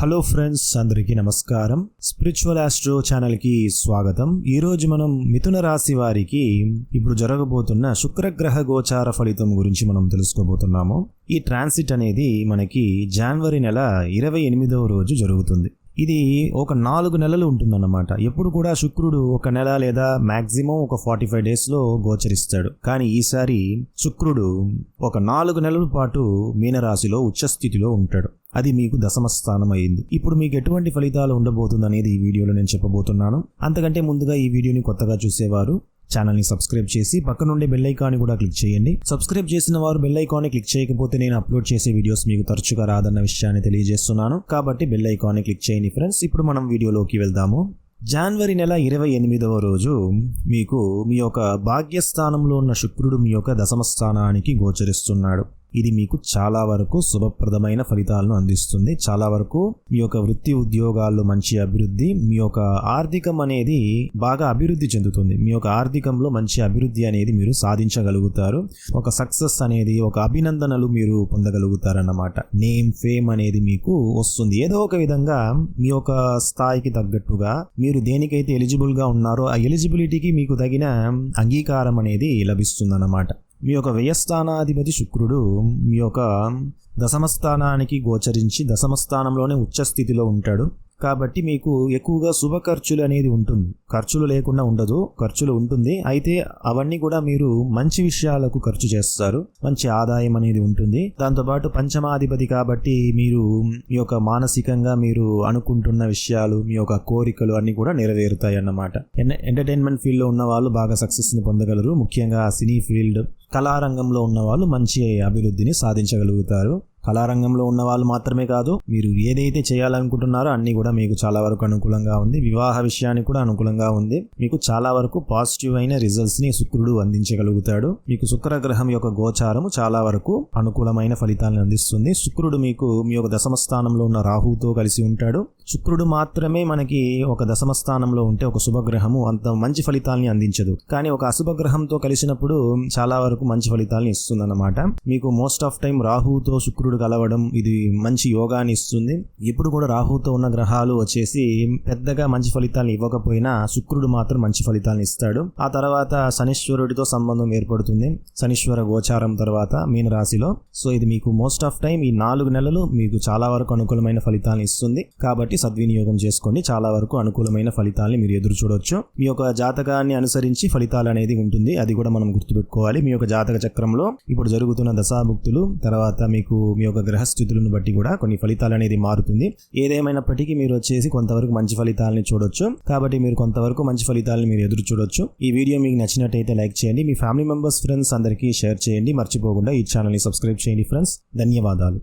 Hello friends అందరికీ నమస్కారం. Spiritual astro ఛానల్కి స్వాగతం. ఈరోజు మనం మిథున రాశి వారికి ఇప్పుడు జరగబోతున్న శుక్రగ్రహ గోచార ఫలితం గురించి మనం తెలుసుకోబోతున్నాము. ఈ ట్రాన్సిట్ అనేది మనకి జనవరి నెల ఇరవై ఎనిమిదవ రోజు జరుగుతుంది. ఇది ఒక నాలుగు నెలలు ఉంటుందన్నమాట. ఎప్పుడు కూడా శుక్రుడు ఒక నెల లేదా మాక్సిమం ఒక ఫార్టీ ఫైవ్ డేస్లో గోచరిస్తాడు. కానీ ఈసారి శుక్రుడు ఒక నాలుగు నెలల పాటు మీనరాశిలో ఉచ్చస్థితిలో ఉంటాడు. అది మీకు దశమ స్థానం అయింది ఇప్పుడు మీకు ఎటువంటి ఫలితాలు ఉండబోతుంది అనేది ఈ వీడియోలో నేను చెప్పబోతున్నాను. అంతకంటే ముందుగా ఈ వీడియోని కొత్తగా చూసేవారు ఛానల్ని సబ్స్క్రైబ్ చేసి పక్కనుండే బెల్ ఐకాన్ని కూడా క్లిక్ చేయండి. సబ్స్క్రైబ్ చేసిన వారు బెల్ ఐకాన్ని క్లిక్ చేయకపోతే నేను అప్లోడ్ చేసే వీడియోస్ మీకు తరచుగా రాదన్న విషయాన్ని తెలియజేస్తున్నాను. కాబట్టి బెల్ ఐకాన్ని క్లిక్ చేయండి ఫ్రెండ్స్. ఇప్పుడు మనం వీడియోలోకి వెళ్దాము. జనవరి నెల ఇరవై ఎనిమిదవ రోజు మీకు మీ యొక్క భాగ్యస్థానంలో ఉన్న శుక్రుడు మీ యొక్క దశమ స్థానానికి గోచరిస్తున్నాడు. ఇది మీకు చాలా వరకు శుభప్రదమైన ఫలితాలను అందిస్తుంది. చాలా వరకు మీ యొక్క వృత్తి ఉద్యోగాల్లో మంచి అభివృద్ధి మీ యొక్క ఆర్థికం అనేది బాగా అభివృద్ధి చెందుతుంది. మీ యొక్క ఆర్థికంలో మంచి అభివృద్ధి అనేది మీరు సాధించగలుగుతారు. ఒక సక్సెస్ అనేది ఒక అభినందనలు మీరు పొందగలుగుతారన్నమాట. నేమ్ ఫేమ్ అనేది మీకు వస్తుంది. ఏదో ఒక విధంగా మీ యొక్క స్థాయికి తగ్గట్టుగా మీరు దేనికైతే ఎలిజిబుల్గా ఉన్నారో ఆ ఎలిజిబిలిటీకి మీకు తగిన అంగీకారం అనేది లభిస్తుంది అన్నమాట మీ యొక్క వ్యయస్థానాధిపతి శుక్రుడు మీ యొక్క దశమ స్థానానికి గోచరించి దశమస్థానంలోనే ఉచ్చస్థితిలో స్థితిలో ఉంటాడు. కాబట్టి మీకు ఎక్కువగా శుభ ఖర్చులు అనేది ఉంటుంది. ఖర్చులు లేకుండా ఉండదు ఖర్చులు ఉంటుంది. అయితే అవన్నీ కూడా మీరు మంచి విషయాలకు ఖర్చు చేస్తారు. మంచి ఆదాయం అనేది ఉంటుంది. దాంతోపాటు పంచమాధిపతి కాబట్టి మీరు మీ యొక్క మానసికంగా మీరు అనుకుంటున్న విషయాలు మీ యొక్క కోరికలు అన్ని కూడా నెరవేరుతాయి అన్నమాట. ఎంటర్టైన్మెంట్ ఫీల్డ్లో ఉన్న వాళ్ళు బాగా సక్సెస్ని పొందగలరు. ముఖ్యంగా సినీ ఫీల్డ్ కళారంగంలో ఉన్న వాళ్ళు మంచి అభివృద్ధిని సాధించగలుగుతారు. కళారంగంలో ఉన్న వాళ్ళు మాత్రమే కాదు మీరు ఏదైతే చేయాలనుకుంటున్నారో అన్ని కూడా మీకు చాలా వరకు అనుకూలంగా ఉంది. వివాహ విషయానికి కూడా అనుకూలంగా ఉంది. మీకు చాలా వరకు పాజిటివ్ అయిన రిజల్ట్స్ని శుక్రుడు అందించగలుగుతాడు. మీకు శుక్రగ్రహం యొక్క గోచారం చాలా వరకు అనుకూలమైన ఫలితాలను అందిస్తుంది. శుక్రుడు మీకు మీ యొక్క దశమ స్థానంలో ఉన్న రాహుతో కలిసి ఉంటాడు. శుక్రుడు మాత్రమే మనకి ఒక దశమ స్థానంలో ఉంటే ఒక శుభగ్రహము అంత మంచి ఫలితాలని అందించదు. కానీ ఒక అశుభ గ్రహంతో కలిసినప్పుడు చాలా వరకు మంచి ఫలితాలను ఇస్తుందన్నమాట. మీకు మోస్ట్ ఆఫ్ టైం రాహుతో శుక్రుడు శుక్రుడు కలవడం ఇది మంచి యోగాన్ని ఇస్తుంది. ఇప్పుడు కూడా రాహుతో ఉన్న గ్రహాలు వచ్చేసి పెద్దగా మంచి ఫలితాలను ఇవ్వకపోయినా శుక్రుడు మాత్రం మంచి ఫలితాలను ఇస్తాడు. ఆ తర్వాత శనీశ్వరుడితో సంబంధం ఏర్పడుతుంది. శనీశ్వర గోచారం తర్వాత మీన రాశిలో సో ఇది మీకు మోస్ట్ ఆఫ్ టైం ఈ నాలుగు నెలలు మీకు చాలా వరకు అనుకూలమైన ఫలితాలను ఇస్తుంది. కాబట్టి సద్వినియోగం చేసుకోండి. చాలా వరకు అనుకూలమైన ఫలితాలని మీరు ఎదురు చూడొచ్చు. మీ యొక్క జాతకాన్ని అనుసరించి ఫలితాలు అనేది ఉంటుంది. అది కూడా మనం గుర్తుపెట్టుకోవాలి. మీ యొక్క జాతక చక్రంలో ఇప్పుడు జరుగుతున్న దశాభుక్తులు తర్వాత మీకు మీ యొక్క గ్రహస్థితులను బట్టి కూడా కొన్ని ఫలితాలు అనేది మారుతుంది. ఏదేమైనప్పటికీ మీరు వచ్చేసి కొంతవరకు మంచి ఫలితాలని చూడొచ్చు. కాబట్టి మీరు కొంతవరకు మంచి ఫలితాలను మీరు ఎదురు చూడొచ్చు. ఈ వీడియో మీకు నచ్చినట్టయితే లైక్ చేయండి. మీ ఫ్యామిలీ మెంబర్స్ ఫ్రెండ్స్ అందరికీ షేర్ చేయండి. మర్చిపోకుండా ఈ ఛానల్ని సబ్స్క్రైబ్ చేయండి ఫ్రెండ్స్. ధన్యవాదాలు.